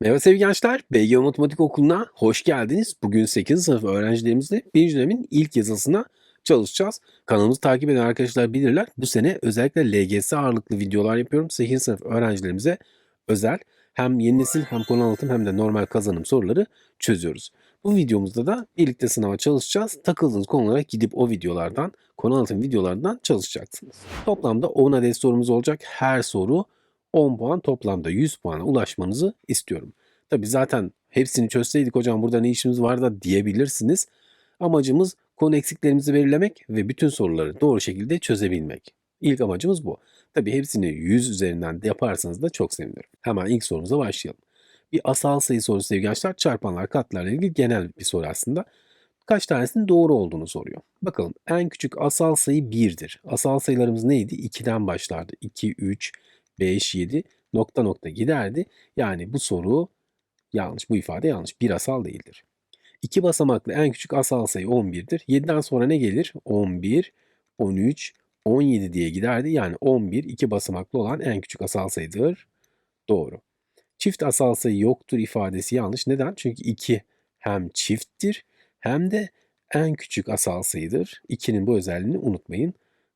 Merhaba sevgili gençler, BG Matematik Okulu'na hoş geldiniz. Bugün 8. sınıf öğrencilerimizle 1. dönemin ilk yazısına çalışacağız. Kanalımızı takip eden arkadaşlar bilirler. Bu sene özellikle LGS ağırlıklı videolar yapıyorum. 8. sınıf öğrencilerimize özel hem yeni nesil hem konu anlatım hem de normal kazanım soruları çözüyoruz. Bu videomuzda da birlikte sınava çalışacağız. Takıldığınız konulara gidip o videolardan, konu anlatım videolarından çalışacaksınız. Toplamda 10 adet sorumuz olacak. Her soru 10 puan toplamda 100 puana ulaşmanızı istiyorum. Tabi zaten hepsini çözseydik hocam burada ne işimiz var da diyebilirsiniz. Amacımız konu eksiklerimizi belirlemek ve bütün soruları doğru şekilde çözebilmek. İlk amacımız bu. Tabi hepsini 100 üzerinden de yaparsanız da çok sevinirim. Hemen ilk sorumuza başlayalım. Bir asal sayı sorusu sevgili gençler. Çarpanlar katlarla ilgili genel bir soru aslında. Kaç tanesinin doğru olduğunu soruyor. Bakalım en küçük asal sayı 1'dir. Asal sayılarımız neydi? 2'den başlardı. 2, 3, 5, 7 nokta nokta giderdi. Yani bu soru yanlış. Bu ifade yanlış. Bir asal değildir. İki basamaklı en küçük asal sayı 11'dir. 7'den sonra ne gelir? 11, 13, 17 diye giderdi. Yani 11 iki basamaklı olan en küçük asal sayıdır. Doğru. Çift asal sayı yoktur ifadesi yanlış. Neden? Çünkü 2 hem çifttir hem de en küçük asal sayıdır. 2'nin bu özelliğini unutmayın.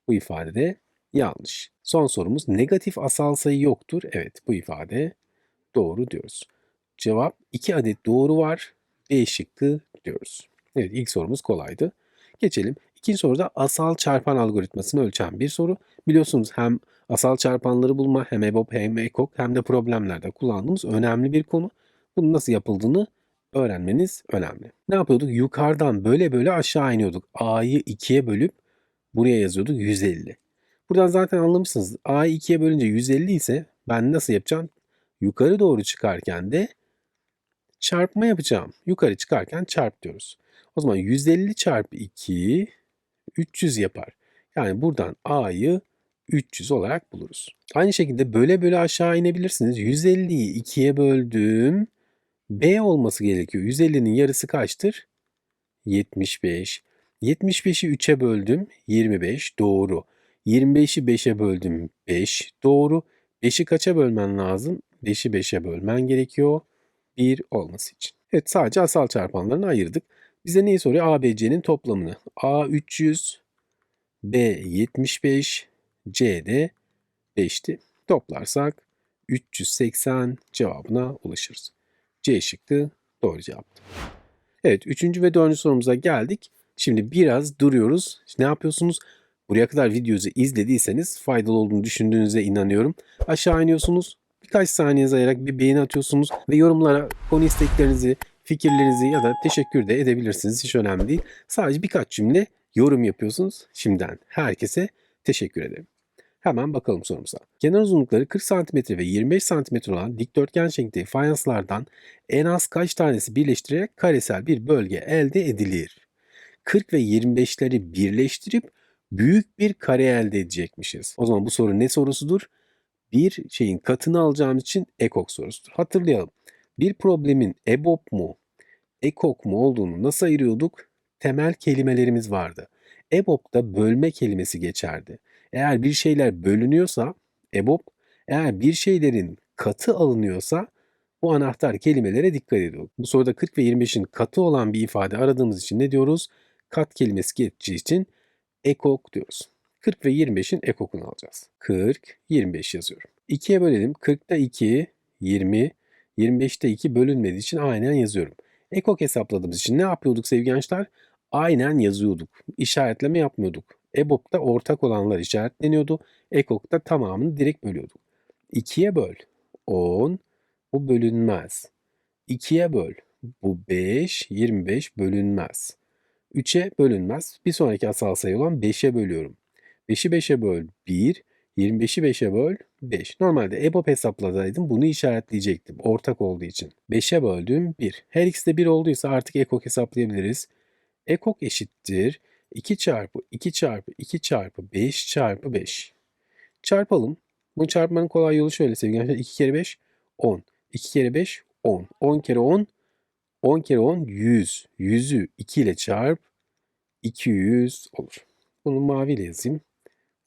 Bu ifadede yanlış. Son sorumuz negatif asal sayı yoktur. Evet bu ifade doğru diyoruz. Cevap 2 adet doğru var. B şıkkı diyoruz. Evet ilk sorumuz kolaydı. Geçelim. İkinci soruda asal çarpan algoritmasını ölçen bir soru. Biliyorsunuz hem asal çarpanları bulma hem EBOB hem EKOK hem de problemlerde kullandığımız önemli bir konu. Bunun nasıl yapıldığını öğrenmeniz önemli. Ne yapıyorduk? Yukarıdan böyle böyle aşağı iniyorduk. A'yı 2'ye bölüp buraya yazıyorduk 150. Buradan zaten anlamışsınız. A'yı 2'ye bölünce 150 ise ben nasıl yapacağım? Yukarı doğru çıkarken de çarpma yapacağım. Yukarı çıkarken çarp diyoruz. O zaman 150 çarpı 2 300 yapar. Yani buradan A'yı 300 olarak buluruz. Aynı şekilde böyle böyle aşağı inebilirsiniz. 150'yi 2'ye böldüm. B olması gerekiyor. 150'nin yarısı kaçtır? 75. 75'i 3'e böldüm. 25. Doğru. 25'i 5'e böldüm 5 doğru. 5'i kaça bölmen lazım? 5'i 5'e bölmen gerekiyor 1 olması için. Evet sadece asal çarpanlarını ayırdık. Bize neyi soruyor? A, B, C'nin toplamını. A 300, B 75, C de 5'ti. Toplarsak 380 cevabına ulaşırız. C şıkkı doğru cevaptı. Evet üçüncü ve dördüncü sorumuza geldik. Şimdi biraz duruyoruz. Ne yapıyorsunuz? Buraya kadar videoyu izlediyseniz faydalı olduğunu düşündüğünüze inanıyorum. Aşağı iniyorsunuz. Birkaç saniyenizi ayırarak bir beğeni atıyorsunuz ve yorumlara konu isteklerinizi, fikirlerinizi ya da teşekkür de edebilirsiniz. Hiç önemli değil. Sadece birkaç cümle yorum yapıyorsunuz. Şimdiden herkese teşekkür ederim. Hemen bakalım sorumuza. Kenar uzunlukları 40 cm ve 25 cm olan dikdörtgen şeklindeki fayanslardan en az kaç tanesi birleştirerek karesel bir bölge elde edilir? 40 ve 25'leri birleştirip büyük bir kare elde edecekmişiz. O zaman bu soru ne sorusudur? Bir şeyin katını alacağımız için ekok sorusudur. Hatırlayalım. Bir problemin EBOB mu, ekok mu olduğunu nasıl ayırıyorduk? Temel kelimelerimiz vardı. EBOB'da bölme kelimesi geçerdi. Eğer bir şeyler bölünüyorsa EBOB, eğer bir şeylerin katı alınıyorsa bu anahtar kelimelere dikkat ediyorduk. Bu soruda 40 ve 25'in katı olan bir ifade aradığımız için ne diyoruz? Kat kelimesi geçeceği için ekok diyoruz. 40 ve 25'in ekokunu alacağız. 40, 25 yazıyorum. 2'ye bölelim. 40'ta 2, 20, 25'te 2 bölünmediği için aynen yazıyorum. Ekok hesapladığımız için ne yapıyorduk sevgili gençler? Aynen yazıyorduk. İşaretleme yapmıyorduk. EBOB'da ortak olanlar işaretleniyordu. EKOK'ta tamamını direkt bölüyorduk. 2'ye böl. 10. Bu bölünmez. 2'ye böl. Bu 5. 25 bölünmez. 3'e bölünmez. Bir sonraki asal sayı olan 5'e bölüyorum. 5'i 5'e böl 1, 25'i 5'e böl 5. Normalde EBOB hesaplasaydım bunu işaretleyecektim ortak olduğu için. 5'e böldüm 1. Her ikisi de 1 olduysa artık ekok hesaplayabiliriz. Ekok eşittir 2 çarpı 2 çarpı 2 çarpı 5 çarpı 5. Çarpalım. Bunu çarpmanın kolay yolu şöyle sevgili arkadaşlar. 2 kere 5 10. 2 kere 5 10. 10 kere 10 10 kere 10 100. 100'ü 2 ile çarp 200 olur. Bunu maviyle yazayım.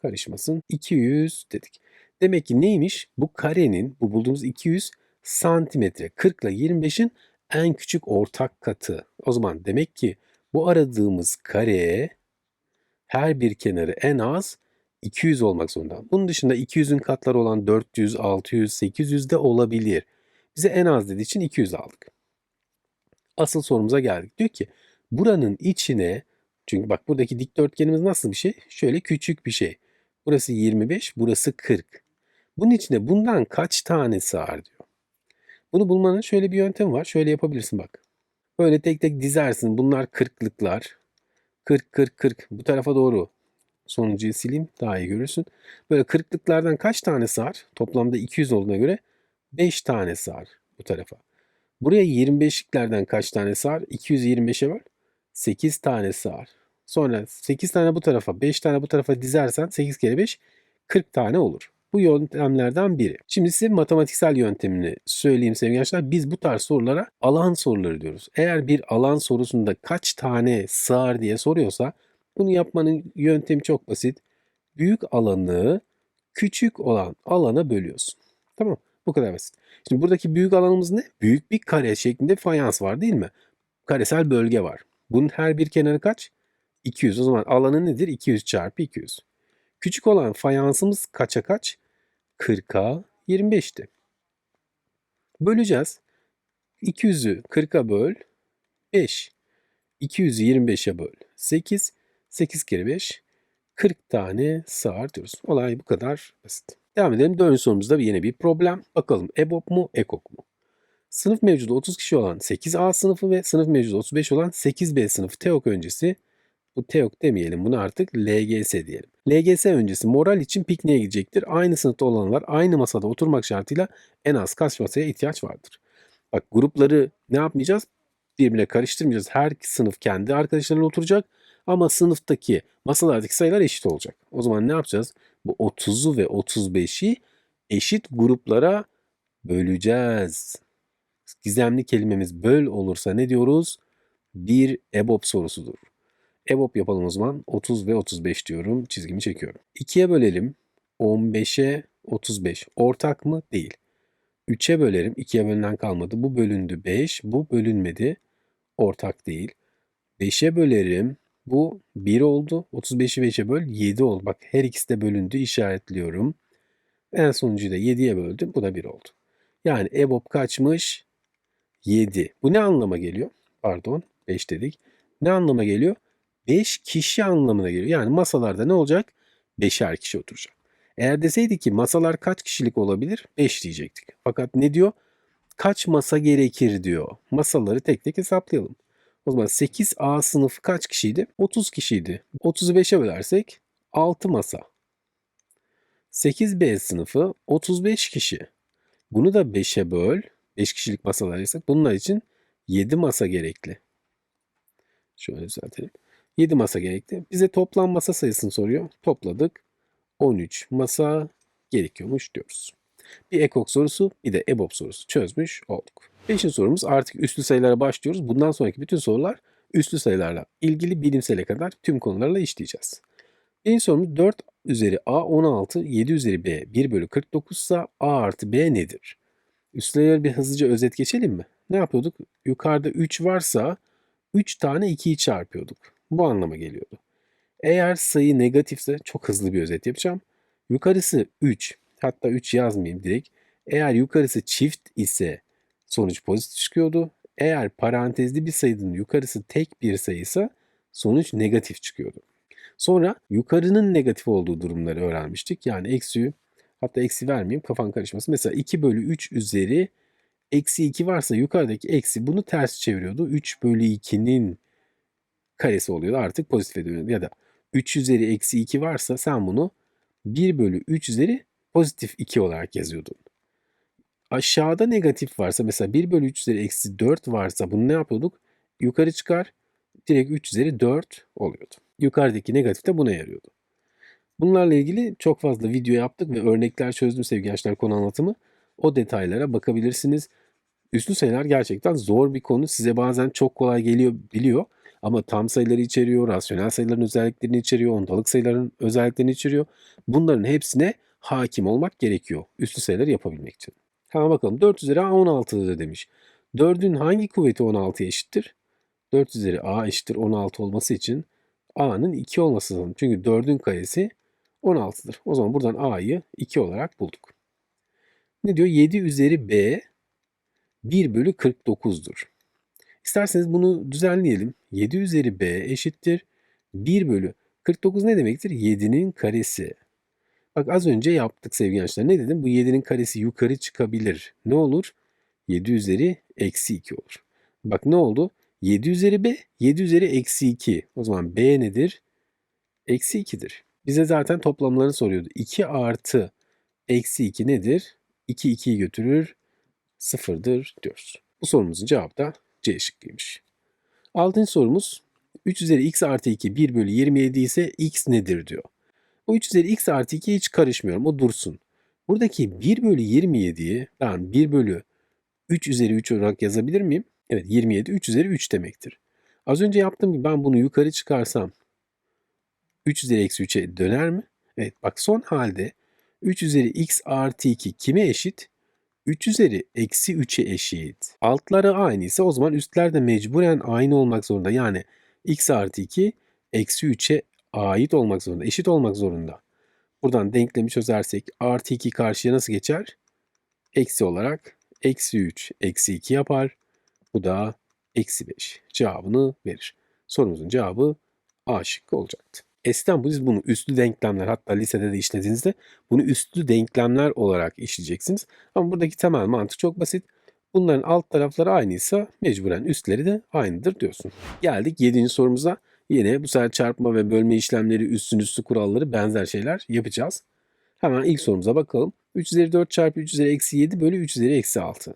Karışmasın. 200 dedik. Demek ki neymiş? Bu karenin, bu bulduğumuz 200 santimetre 40 ile 25'in en küçük ortak katı. O zaman demek ki bu aradığımız kare her bir kenarı en az 200 olmak zorunda. Bunun dışında 200'ün katları olan 400, 600, 800 de olabilir. Bize en az dediği için 200 aldık. Asıl sorumuza geldik. Diyor ki buranın içine çünkü bak buradaki dikdörtgenimiz nasıl bir şey? Şöyle küçük bir şey. Burası 25, burası 40. Bunun içine bundan kaç tane sığar diyor. Bunu bulmanın şöyle bir yöntemi var. Şöyle yapabilirsin bak. Böyle tek tek dizersin. Bunlar kırklıklar. 40 40 40 bu tarafa doğru sonuncuyu sileyim daha iyi görürsün. Böyle kırklıklardan kaç tane sığar? Toplamda 200 olduğuna göre 5 tane sığar bu tarafa. Buraya 25'liklerden kaç tane sığar? 225'e böl. 8 tane sığar. Sonra 8 tane bu tarafa 5 tane bu tarafa dizersen 8 kere 5 40 tane olur. Bu yöntemlerden biri. Şimdi size matematiksel yöntemini söyleyeyim sevgili arkadaşlar. Biz bu tarz sorulara alan soruları diyoruz. Eğer bir alan sorusunda kaç tane sığar diye soruyorsa bunu yapmanın yöntemi çok basit. Büyük alanı küçük olan alana bölüyorsun. Tamam Bu kadar basit. Şimdi buradaki büyük alanımız ne? Büyük bir kare şeklinde fayans var değil mi? Karesel bölge var. Bunun her bir kenarı kaç? 200. O zaman alanı nedir? 200 çarpı 200. Küçük olan fayansımız kaça kaç? 40'a 25'ti. Böleceğiz. 200'ü 40'a böl 5. 200'ü 25'e böl 8. 8 kere 5 40 tane sığar diyoruz. Olay bu kadar basit. Devam edelim. Dördüncü sorumuzda yine bir problem. Bakalım EBOB mu, EKOK mu? Sınıf mevcudu 30 kişi olan 8A sınıfı ve sınıf mevcudu 35 olan 8B sınıfı TEOK öncesi bu TEOK demeyelim bunu artık LGS diyelim. LGS öncesi moral için pikniğe gidecektir. Aynı sınıfta olanlar aynı masada oturmak şartıyla en az kaç masaya ihtiyaç vardır? Bak grupları ne yapmayacağız? Birbirine karıştırmayacağız. Her sınıf kendi arkadaşlarıyla oturacak ama sınıftaki masalardaki sayılar eşit olacak. O zaman ne yapacağız? Bu 30'u ve 35'i eşit gruplara böleceğiz. Gizemli kelimemiz böl olursa ne diyoruz? Bir EBOB sorusudur. EBOB yapalım o zaman. 30 ve 35 diyorum. Çizgimi çekiyorum. 2'ye bölelim. 15'e 35. Ortak mı? Değil. 3'e bölerim. 2'ye bölünen kalmadı. Bu bölündü 5. Bu bölünmedi. Ortak değil. 5'e bölerim. Bu 1 oldu. 35'i 5'e böl 7 oldu. Bak her ikisi de bölündü. işaretliyorum. En sonuncuyu da 7'ye böldüm. Bu da 1 oldu. Yani EBOB kaçmış? 7. Bu ne anlama geliyor? Pardon 5 dedik. Ne anlama geliyor? 5 kişi anlamına geliyor. Yani masalarda ne olacak? 5'er kişi oturacak. Eğer deseydi ki masalar kaç kişilik olabilir? 5 diyecektik. Fakat ne diyor? Kaç masa gerekir diyor. Masaları tek tek hesaplayalım. O zaman 8A sınıfı kaç kişiydi? 30 kişiydi. 30'u 5'e bölersek 6 masa. 8B sınıfı 35 kişi. Bunu da 5'e böl. 5 kişilik masalar ise bunlar için 7 masa gerekli. Şöyle düzeltelim. 7 masa gerekli. Bize toplam masa sayısını soruyor. Topladık. 13 masa gerekiyormuş diyoruz. Bir ekok sorusu bir de EBOB sorusu çözmüş olduk. Beşinci sorumuz artık üslü sayılara başlıyoruz. Bundan sonraki bütün sorular üslü sayılarla ilgili bilimsele kadar tüm konularla işleyeceğiz. Birinci sorumuz 4 üzeri A 16, 7 üzeri B 1 bölü 49 ise A artı B nedir? Üsleri bir hızlıca özet geçelim mi? Ne yapıyorduk? Yukarıda 3 varsa 3 tane 2'yi çarpıyorduk. Bu anlama geliyordu. Eğer sayı negatifse çok hızlı bir özet yapacağım. Yukarısı 3 hatta 3 yazmayayım direkt. Eğer yukarısı çift ise sonuç pozitif çıkıyordu. Eğer parantezli bir sayının yukarısı tek bir sayıysa sonuç negatif çıkıyordu. Sonra yukarının negatif olduğu durumları öğrenmiştik. Yani eksi hatta eksi vermeyeyim kafan karışmasın. Mesela 2 bölü 3 üzeri eksi 2 varsa yukarıdaki eksi bunu ters çeviriyordu. 3 bölü 2'nin karesi oluyordu artık pozitife dönüyordu. Ya da 3 üzeri eksi 2 varsa sen bunu 1 bölü 3 üzeri pozitif 2 olarak yazıyordun. Aşağıda negatif varsa mesela 1 bölü 3 üzeri eksi 4 varsa bunu ne yapıyorduk? Yukarı çıkar direkt 3 üzeri 4 oluyordu. Yukarıdaki negatif de buna yarıyordu. Bunlarla ilgili çok fazla video yaptık ve örnekler çözdüm sevgili gençler konu anlatımı. O detaylara bakabilirsiniz. Üslü sayılar gerçekten zor bir konu. Size bazen çok kolay geliyor biliyor. Ama tam sayıları içeriyor, rasyonel sayıların özelliklerini içeriyor, ondalık sayıların özelliklerini içeriyor. Bunların hepsine hakim olmak gerekiyor üslü sayıları yapabilmek için. Hemen bakalım. 4 üzeri a 16'dır demiş. 4'ün hangi kuvveti 16'ya eşittir? 4 üzeri a eşittir 16 olması için a'nın 2 olması lazım. Çünkü 4'ün karesi 16'dır. O zaman buradan a'yı 2 olarak bulduk. Ne diyor? 7 üzeri b 1 bölü 49'dur. İsterseniz bunu düzenleyelim. 7 üzeri b eşittir 1 bölü 49 ne demektir? 7'nin karesi. Bak az önce yaptık sevgili gençler. Ne dedim? Bu 7'nin karesi yukarı çıkabilir. Ne olur? 7 üzeri eksi 2 olur. Bak ne oldu? 7 üzeri b, 7 üzeri eksi 2. O zaman b nedir? Eksi 2'dir. Bize zaten toplamlarını soruyordu. 2 artı eksi 2 nedir? 2 2'yi götürür. Sıfırdır diyoruz. Bu sorumuzun cevabı da C şıkkıymış. Altıncı sorumuz 3 üzeri x artı 2 1 bölü 27 ise x nedir diyor. Bu 3 üzeri x artı 2 hiç karışmıyorum. O dursun. Buradaki 1 bölü 27'yi ben 1 bölü 3 üzeri 3 olarak yazabilir miyim? Evet 27 3 üzeri 3 demektir. Az önce yaptığım gibi ben bunu yukarı çıkarsam 3 üzeri eksi 3'e döner mi? Evet bak son halde 3 üzeri x artı 2 kime eşit? 3 üzeri eksi 3'e eşit. Altları aynı ise o zaman üstler de mecburen aynı olmak zorunda. Yani x artı 2 eksi 3'e ait olmak zorunda. Eşit olmak zorunda. Buradan denklemi çözersek artı 2 karşıya nasıl geçer? Eksi olarak eksi 3 eksi 2 yapar. Bu da eksi 5 cevabını verir. Sorumuzun cevabı A şıkkı olacaktı. Eskiden biz bunu üstlü denklemler hatta lisede de işlediğinizde bunu üstlü denklemler olarak işleyeceksiniz. Ama buradaki temel mantık çok basit. Bunların alt tarafları aynıysa mecburen üstleri de aynıdır diyorsun. Geldik 7. sorumuza. Yine bu sefer çarpma ve bölme işlemleri üstün üstü kuralları benzer şeyler yapacağız. Hemen ilk sorumuza bakalım. 3 üzeri 4 çarpı 3 üzeri eksi 7 bölü 3 üzeri eksi 6.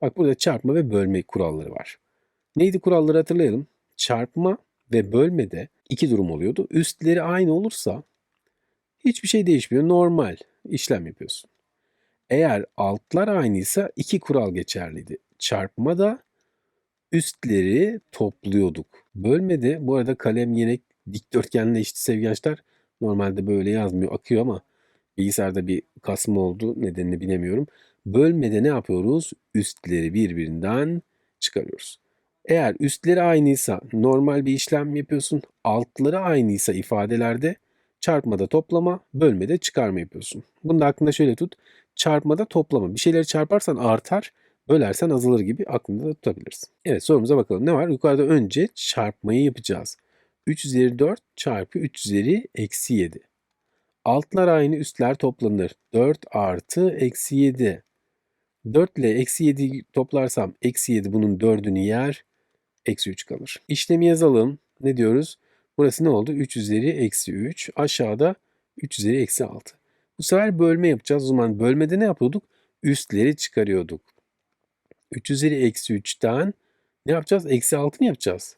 Bak burada çarpma ve bölme kuralları var. Neydi kuralları hatırlayalım. Çarpma ve bölmede iki durum oluyordu. Üstleri aynı olursa hiçbir şey değişmiyor. Normal işlem yapıyorsun. Eğer altlar aynıysa iki kural geçerliydi. Çarpmada üstleri topluyorduk. Bölmede bu arada kalem yine dikdörtgenle eşit sevgençler. Normalde böyle yazmıyor akıyor ama bilgisayarda bir kasma oldu nedenini bilemiyorum. Bölmede ne yapıyoruz? Üstleri birbirinden çıkarıyoruz. Eğer üstleri aynıysa normal bir işlem yapıyorsun. Altları aynıysa ifadelerde çarpmada toplama, bölmede çıkarma yapıyorsun. Bunu da aklında şöyle tut. Çarpmada toplama. Bir şeyleri çarparsan artar, bölersen azalır gibi aklında da tutabilirsin. Evet sorumuza bakalım. Ne var? Yukarıda önce çarpmayı yapacağız. 3 üzeri 4 çarpı 3 üzeri eksi 7. Altlar aynı üstler toplanır. 4 artı eksi 7. 4 ile eksi 7 toplarsam eksi 7 bunun 4'ünü yer. Eksi 3 kalır. İşlemi yazalım. Ne diyoruz? Burası ne oldu? 3 üzeri eksi 3. Aşağıda 3 üzeri eksi 6. Bu sefer bölme yapacağız. O zaman bölmede ne yapıyorduk? Üstleri çıkarıyorduk. 3 üzeri eksi 3'ten ne yapacağız? Eksi 6 mı yapacağız?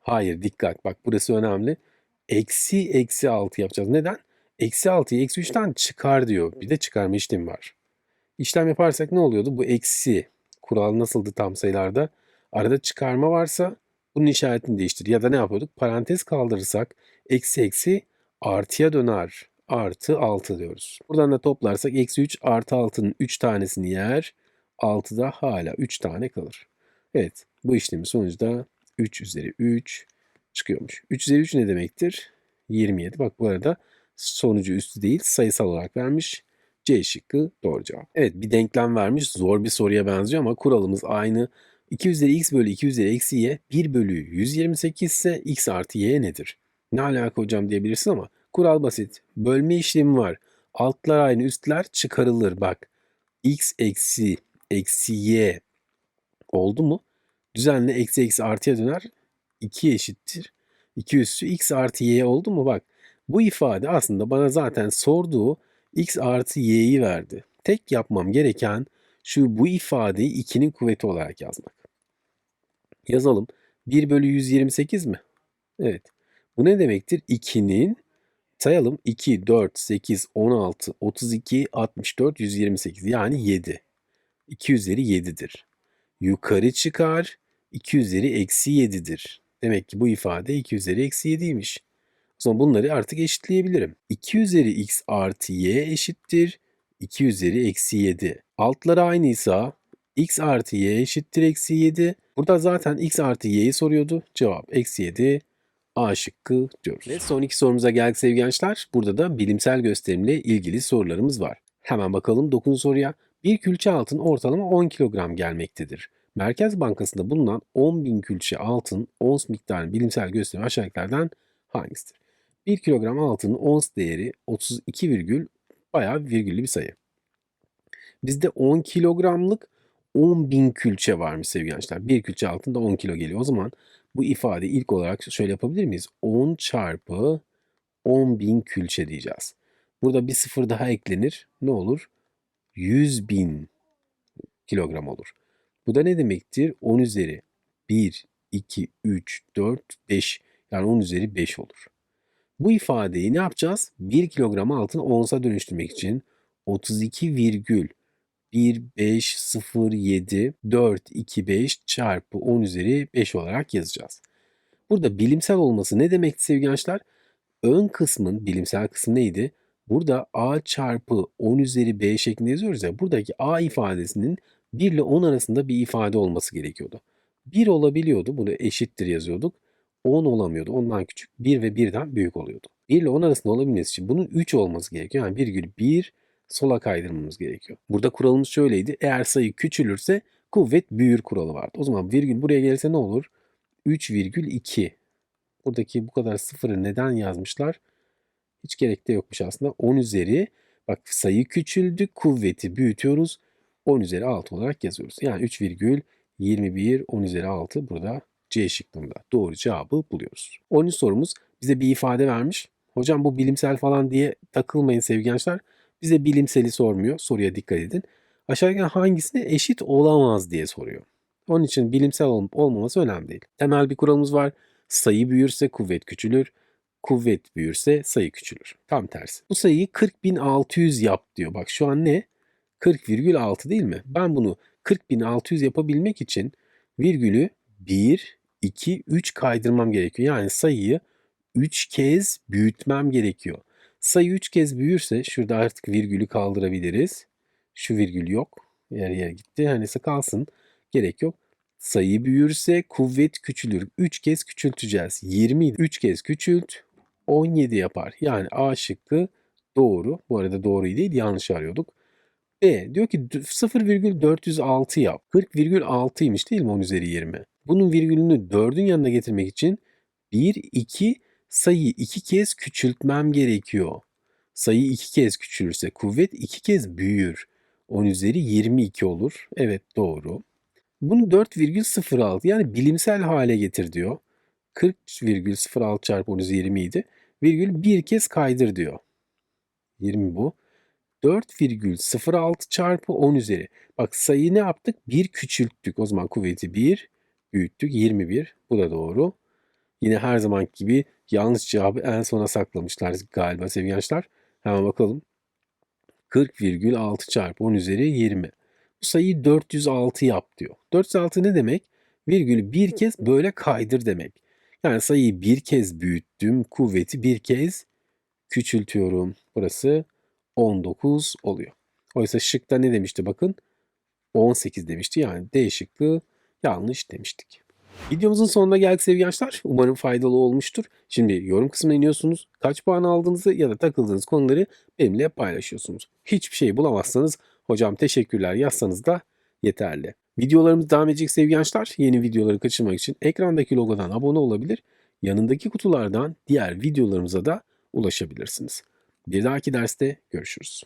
Hayır dikkat bak burası önemli. Eksi eksi 6 yapacağız. Neden? Eksi 6'yı eksi 3'ten çıkar diyor. Bir de çıkarma işlemi var. İşlem yaparsak ne oluyordu? Bu eksi kural nasıldı tam sayılarda? Arada çıkarma varsa bunun işaretini değiştir. Ya da ne yapıyorduk? Parantez kaldırırsak eksi eksi artıya döner. Artı 6 diyoruz. Buradan da toplarsak eksi 3 artı 6'nın 3 tanesini yer. 6'da hala 3 tane kalır. Evet bu işlemin sonucu da 3 üzeri 3 çıkıyormuş. 3 üzeri 3 ne demektir? 27. Bak bu arada sonucu üstü değil sayısal olarak vermiş. C şıkkı doğru cevap. Evet bir denklem vermiş. Zor bir soruya benziyor ama kuralımız aynı. 2 üzeri x bölü 2 üzeri eksi y 1 bölü 128 ise x artı y nedir? Ne alaka hocam diyebilirsin ama kural basit. Bölme işlemi var. Altlar aynı üstler çıkarılır. Bak x eksi eksi y oldu mu? Düzenle eksi eksi artıya döner. 2 eşittir. 2 üssü x artı y oldu mu? Bak bu ifade aslında bana zaten sorduğu x artı y'yi verdi. Tek yapmam gereken şu bu ifadeyi 2'nin kuvveti olarak yazmak. Yazalım. 1 bölü 128 mi? Evet. Bu ne demektir? 2'nin sayalım 2, 4, 8, 16, 32, 64, 128 yani 7. 2 üzeri 7'dir. Yukarı çıkar 2 üzeri eksi 7'dir. Demek ki bu ifade 2 üzeri eksi 7'ymiş. O zaman bunları artık eşitleyebilirim. 2 üzeri x artı y eşittir. 2 üzeri eksi 7. Altları aynıysa x artı y eşittir eksi 7. Burada zaten x artı y'yi soruyordu. Cevap eksi 7. A şıkkı diyoruz. Ve son iki sorumuza geldik sevgili gençler. Burada da bilimsel gösterimle ilgili sorularımız var. Hemen bakalım 9. soruya. Bir külçe altın ortalama 10 kilogram gelmektedir. Merkez Bankası'nda bulunan 10 bin külçe altın ons miktarının bilimsel gösterimi aşağıdakilerden hangisidir? 1 kilogram altının ons değeri 32 virgül bayağı virgüllü bir sayı. Bizde 10 kilogramlık 10 bin külçe varmış sevgili gençler. Bir külçe altında 10 kilo geliyor. O zaman bu ifade ilk olarak şöyle yapabilir miyiz? 10 çarpı 10 bin külçe diyeceğiz. Burada bir sıfır daha eklenir. Ne olur? 100 bin kilogram olur. Bu da ne demektir? 10 üzeri 1, 2, 3, 4, 5 yani 10 üzeri 5 olur. Bu ifadeyi ne yapacağız? 1 kilogram altın onsa dönüştürmek için 32 virgül 1507 425 çarpı 10 üzeri 5 olarak yazacağız. Burada bilimsel olması ne demekti sevgili gençler? Ön kısmın bilimsel kısmı neydi? Burada a çarpı 10 üzeri b şeklinde yazıyoruz ya. Buradaki a ifadesinin 1 ile 10 arasında bir ifade olması gerekiyordu. 1 olabiliyordu. Bunu eşittir yazıyorduk. 10 olamıyordu. Ondan küçük. 1 ve 1'den büyük oluyordu. 1 ile 10 arasında olabilmesi için bunun 3 olması gerekiyor. Yani virgül 1 sola kaydırmamız gerekiyor. Burada kuralımız şöyleydi. Eğer sayı küçülürse kuvvet büyür kuralı vardı. O zaman virgül buraya gelirse ne olur? 3,2. Buradaki bu kadar sıfırı neden yazmışlar? Hiç gerek de yokmuş aslında. 10 üzeri bak sayı küçüldü kuvveti büyütüyoruz. 10 üzeri 6 olarak yazıyoruz. Yani 3,21 10 üzeri 6 burada C şıkkında. Doğru cevabı buluyoruz. 10. sorumuz bize bir ifade vermiş. Hocam bu bilimsel falan diye takılmayın sevgili gençler. Bize bilimseli sormuyor. Soruya dikkat edin. Aşağıdaki hangisine eşit olamaz diye soruyor. Onun için bilimsel olup olmaması önemli değil. Temel bir kuralımız var. Sayı büyürse kuvvet küçülür. Kuvvet büyürse sayı küçülür. Tam tersi. Bu sayıyı 40.600 yap diyor. Bak şu an ne? 40,6 değil mi? Ben bunu 40.600 yapabilmek için virgülü 1, 2, 3 kaydırmam gerekiyor. Yani sayıyı 3 kez büyütmem gerekiyor. Sayı 3 kez büyürse şurada artık virgülü kaldırabiliriz. Şu virgül yok. Yer yer gitti. Hani kalsın. Gerek yok. Sayı büyürse kuvvet küçülür. 3 kez küçülteceğiz. 20 3 kez küçült 17 yapar. Yani A şıkkı doğru. Bu arada doğruyu değil yanlış arıyorduk. B diyor ki 0,406 yap. 40,6'ymış değil mi 10 üzeri 20? Bunun virgülünü 4'ün yanına getirmek için 1, 2 sayıyı 2 kez küçültmem gerekiyor. Sayı 2 kez küçülürse kuvvet 2 kez büyür. 10 üzeri 22 olur. Evet doğru. Bunu 4,06 yani bilimsel hale getir diyor. 40,06 çarpı 10 üzeri 20 idi. Virgül bir kez kaydır diyor. 20 bu. 4,06 çarpı 10 üzeri. Bak sayıyı ne yaptık? 1 küçülttük. O zaman kuvveti 1 büyüttük. 21. Bu da doğru. Yine her zaman gibi yanlış cevabı en sona saklamışlar galiba sevgili gençler. Hemen bakalım. 40,6 çarpı 10 üzeri 20. Bu sayıyı 406 yap diyor. 406 ne demek? Virgülü bir kez böyle kaydır demek. Yani sayıyı bir kez büyüttüm. Kuvveti bir kez küçültüyorum. Burası 19 oluyor. Oysa şıkta ne demişti bakın? 18 demişti. Yani D şıkkı yanlış demiştik. Videomuzun sonuna geldik sevgili gençler. Umarım faydalı olmuştur. Şimdi yorum kısmına iniyorsunuz. Kaç puan aldığınızı ya da takıldığınız konuları benimle paylaşıyorsunuz. Hiçbir şey bulamazsanız hocam teşekkürler yazsanız da yeterli. Videolarımız devam edecek sevgili gençler. Yeni videoları kaçırmak için ekrandaki logodan abone olabilir. Yanındaki kutulardan diğer videolarımıza da ulaşabilirsiniz. Bir dahaki derste görüşürüz.